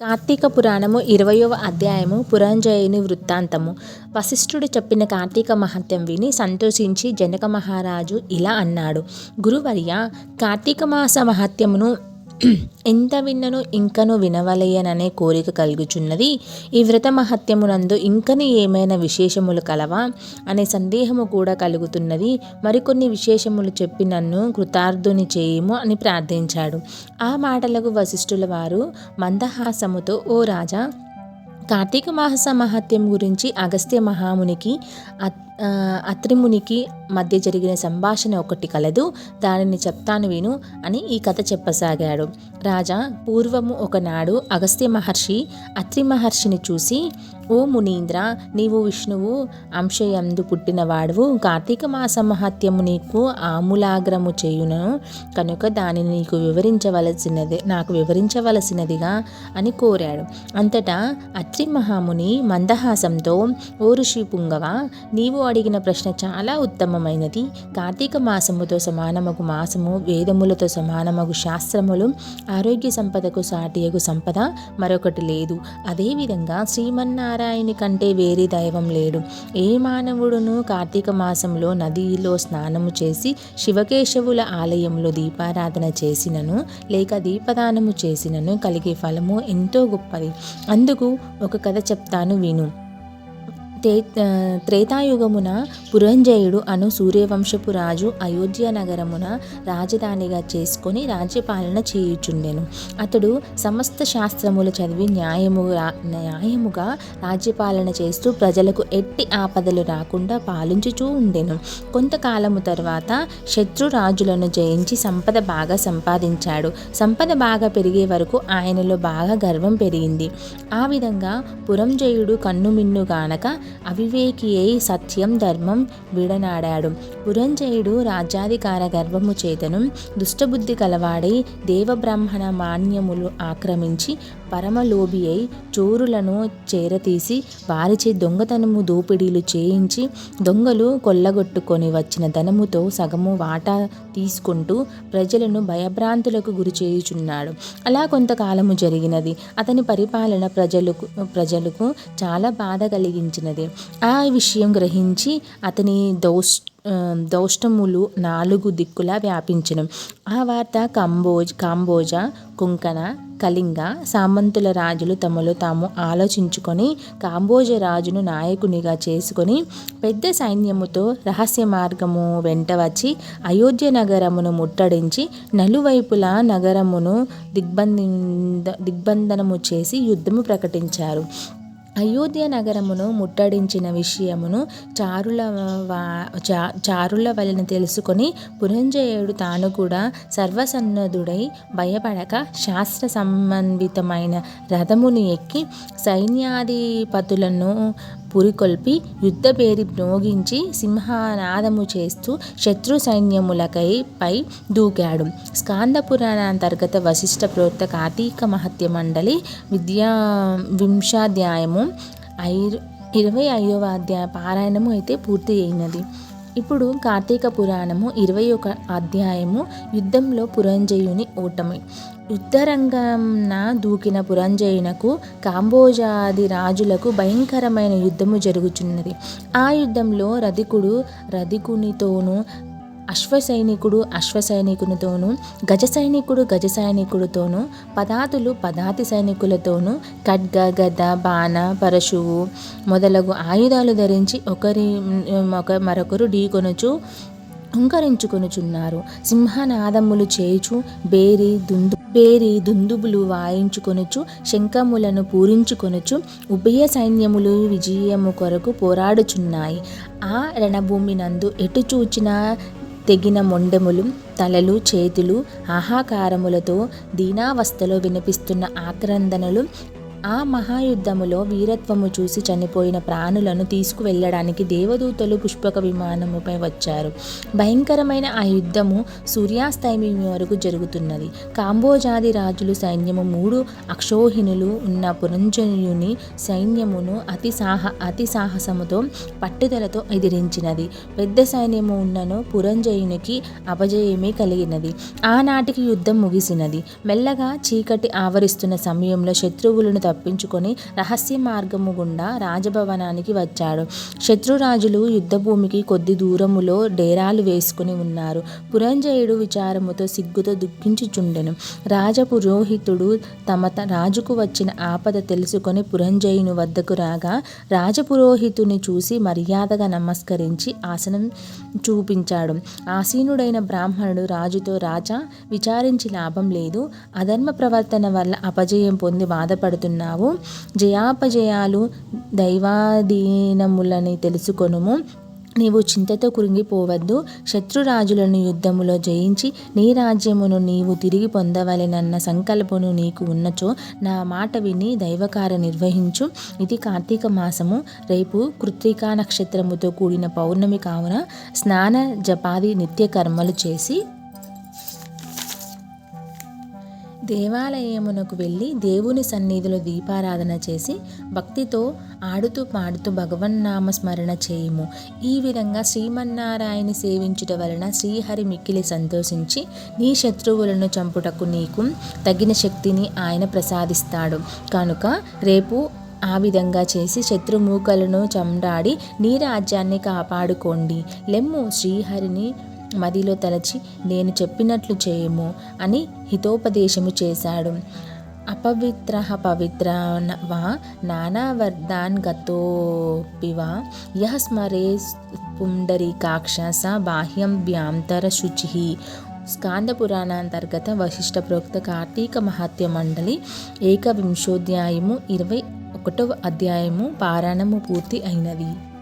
కార్తీక పురాణము ఇరవయవ అధ్యాయము పురంజయుని వృత్తాంతము. వశిష్ఠుడు చెప్పిన కార్తీక మహత్యం విని సంతోషించి జనక మహారాజు ఇలా అన్నాడు. గురువర్య కార్తీక మాస మహత్యమును ఎంత విన్నను ఇంకను వినవలయ్యననే కోరిక కలుగుచున్నది. ఈ వ్రత మహత్యమునందు ఇంకను ఏమైనా విశేషములు కలవా? అనే సందేహము కూడా కలుగుతున్నది. మరికొన్ని విశేషములు చెప్పి నన్ను కృతార్థుని చేయము అని ప్రార్థించాడు. ఆ మాటలకు వశిష్ఠుల వారు మందహాసముతో ఓ రాజా కార్తీక మాస మహత్యం గురించి అగస్త్య మహామునికి అత్- అత్రిమునికి మధ్య జరిగిన సంభాషణ ఒకటి కలదు. దానిని చెప్తాను విను అని ఈ కథ చెప్పసాగాడు. రాజా పూర్వము ఒకనాడు అగస్త్య మహర్షి అత్రి మహర్షిని చూసి ఓ మునీంద్ర నీవు విష్ణువు అంశయందు పుట్టినవాడువు కార్తీక మాస మహత్యము నీకు ఆమూలాగ్రము చేయును కనుక దానిని నీకు వివరించవలసినది నాకు వివరించవలసినదిగా అని కోరాడు. అంతటా అత్రి మహాముని మందహాసంతో ఓ ఋషి పుంగవ నీవు అడిగిన ప్రశ్న చాలా ఉత్తమమైనది కార్తీక మాసముతో సమానమగు మాసము వేదములతో సమానమగు శాస్త్రములు ఆరోగ్య సంపదకు సాటియగు సంపద మరొకటి లేదు. అదేవిధంగా శ్రీమన్నారాయణ కంటే వేరే దైవం లేడు. ఏ మానవుడును కార్తీక మాసంలో నదిలో స్నానము చేసి శివకేశవుల ఆలయంలో దీపారాధన చేసినను లేక దీపదానము చేసినను కలిగే ఫలము ఎంతో గొప్పది. అందుకు ఒక కథ చెప్తాను విను. తే త్రేతాయుగమున పురంజయుడు అను సూర్యవంశపు రాజు అయోధ్య నగరమున రాజధానిగా చేసుకొని రాజ్యపాలన చేయుచుండెను. అతడు సమస్త శాస్త్రములు చదివి న్యాయముగా న్యాయముగా రాజ్యపాలన చేస్తూ ప్రజలకు ఎట్టి ఆపదలు రాకుండా పాలించుచూ ఉండెను. కొంతకాలము తర్వాత శత్రు రాజులను జయించి సంపద బాగా సంపాదించాడు. సంపద బాగా పెరిగే వరకు ఆయనలో బాగా గర్వం పెరిగింది. ఆ విధంగా పురంజయుడు కన్నుమిన్నుగానక అవివేకియై అవివేకి అయి సత్యం ధర్మం విడనాడాడు. పురంజయుడు రాజ్యాధికార గర్వము చేతను దుష్టబుద్ధి కలవాడై దేవబ్రాహ్మణ మాన్యములు ఆక్రమించి పరమలోభి అయి చోరులను చేరతీసి వారిచే దొంగతనము దోపిడీలు చేయించి దొంగలు కొల్లగొట్టుకొని వచ్చిన ధనముతో సగము వాటా తీసుకుంటూ ప్రజలను భయభ్రాంతులకు గురి చేయుచున్నాడు. అలా కొంతకాలము జరిగినది. అతని పరిపాలన ప్రజలకు ప్రజలకు చాలా బాధ కలిగించినది. ఆ విషయం గ్రహించి అతని దౌష్ దౌష్టములు నాలుగు దిక్కులా వ్యాపించను. ఆ వార్త కంబోజ్ కాంబోజా కుంకణ కళింగ సామంతుల రాజులు తమలో తాము ఆలోచించుకొని కాంబోజ రాజును నాయకునిగా చేసుకొని పెద్ద సైన్యముతో రహస్య మార్గము వెంట వచ్చి అయోధ్య నగరమును ముట్టడించి నలువైపులా నగరమును దిగ్బంధ దిగ్బంధనము చేసి యుద్ధము ప్రకటించారు. అయోధ్య నగరమును ముట్టడించిన విషయమును చారుల వా- చా- చారుల వలన తెలుసుకొని పురంజయుడు తాను కూడా సర్వసన్నద్ధుడై భయపడక శాస్త్ర సంబంధితమైన రథమును ఎక్కి సైన్యాధిపతులను పురికొల్పి యుద్ధ పేరి మ్రోగించి సింహనాదము చేస్తూ శత్రు సైన్యములకై పై దూకాడు. స్కాంద పురాణాంతర్గత వశిష్ట ప్రోక్త కార్తీక మహత్య మండలి విద్యా వింశాధ్యాయము ఐ ఇరవై ఐదవ అధ్యాయ పారాయణము అయితే పూర్తి అయినది. ఇప్పుడు కార్తీక పురాణము ఇరవై ఒక అధ్యాయము యుద్ధంలో పురంజయుని ఓటమి. యుద్ధరంగంన దూకిన పురంజయునకు కాంబోజాది రాజులకు భయంకరమైన యుద్ధము జరుగుచున్నది. ఆ యుద్ధంలో రధికుడు రధికునితోనూ అశ్వసైనికుడు అశ్వసైనికునితోనూ గజ సైనికుడు గజ సైనికుడితోనూ పదాతులు పదాతి సైనికులతోనూ ఖడ్గ గద బాణ పరశువు మొదలగు ఆయుధాలు ధరించి ఒకరి ఒక మరొకరు ఢీకొనుచు హుంకరించుకొనుచున్నారు. సింహనాదములు చేయుచు బేరి దుందు బేరి దుందుబులు వాయించుకొనుచు శంఖములను పూరించుకొనుచు ఉభయ సైన్యములు విజయము కొరకు పోరాడుచున్నాయి. ఆ రణభూమి నందు ఎటు చూచినా తెగిన మొండెములు తలలు చేతులు ఆహాకారములతో దీనావస్థలో వినిపిస్తున్న ఆక్రందనలు ఆ మహాయుద్ధములో వీరత్వము చూసి చనిపోయిన ప్రాణులను తీసుకువెళ్ళడానికి దేవదూతలు పుష్పక విమానముపై వచ్చారు. భయంకరమైన ఆ యుద్ధము సూర్యాస్తమయం వరకు జరుగుతున్నది. కాంబోజాది రాజులు సైన్యము మూడు అక్షోహిణులు ఉన్న పురంజయుని సైన్యమును అతి సాహ అతి సాహసముతో పట్టుదలతో ఎదిరించినది. పెద్ద సైన్యము ఉన్నను పురంజయునికి అపజయమే కలిగినది. ఆనాటికి యుద్ధం ముగిసినది. మెల్లగా చీకటి ఆవరిస్తున్న సమయంలో శత్రువులను తప్పించుకొని రహస్య మార్గము గుండా రాజభవనానికి వచ్చాడు. శత్రురాజులు యుద్ధభూమికి కొద్ది దూరములో డేరాలు వేసుకుని ఉన్నారు. పురంజయుడు విచారముతో సిగ్గుతో దుఃఖించుచుండెను. రాజపురోహితుడు తమ రాజుకు వచ్చిన ఆపద తెలుసుకొని పురంజయుని వద్దకు రాగా రాజపురోహితుని చూసి మర్యాదగా నమస్కరించి ఆసనం చూపించాడు. ఆసీనుడైన బ్రాహ్మణుడు రాజుతో రాజా విచారించి లాభం లేదు. అధర్మ ప్రవర్తన వల్ల అపజయం పొంది ఉన్నావు జయాపజయాలు దైవాధీనములని తెలుసుకొనుము. నీవు చింతతో కృంగిపోవద్దు. శత్రురాజులను యుద్ధములో జయించి నీ రాజ్యమును నీవు తిరిగి పొందవలెనన్న సంకల్పము నీకు ఉన్నచో నా మాట విని దైవకార్య నిర్వహించు. ఇది కార్తీక మాసము. రేపు కృత్రికా నక్షత్రముతో కూడిన పౌర్ణమి కావున స్నాన జపాది నిత్య కర్మలు చేసి దేవాలయమునకు వెళ్ళి దేవుని సన్నిధిలో దీపారాధన చేసి భక్తితో ఆడుతూ పాడుతూ భగవన్నామ స్మరణ చేయుము. ఈ విధంగా శ్రీమన్నారాయణి సేవించుట వలన శ్రీహరి మిక్కిలి సంతోషించి నీ శత్రువులను చంపుటకు నీకు తగిన శక్తిని ఆయన ప్రసాదిస్తాడు. కనుక రేపు ఆ విధంగా చేసి శత్రుమూకలను చండాడి నీ రాజ్యాన్ని కాపాడుకోండి. లెమ్ము శ్రీహరిని మదిలో తలచి నేను చెప్పినట్లు చేయము అని హితోపదేశము చేశాడు. అపవిత్ర పవిత్ర వా నానావర్ధాన్ గతోపివా యహ స్మరే పుండరీకాక్ష స బాహ్యం వ్యాంతర శుచి స్కాంద పురాణాంతర్గత వశిష్ట ప్రోక్త కార్తీక మహాత్య మండలి ఏకవింశోధ్యాయము ఇరవై ఒకటవ అధ్యాయము పారాయణము పూర్తి అయినది.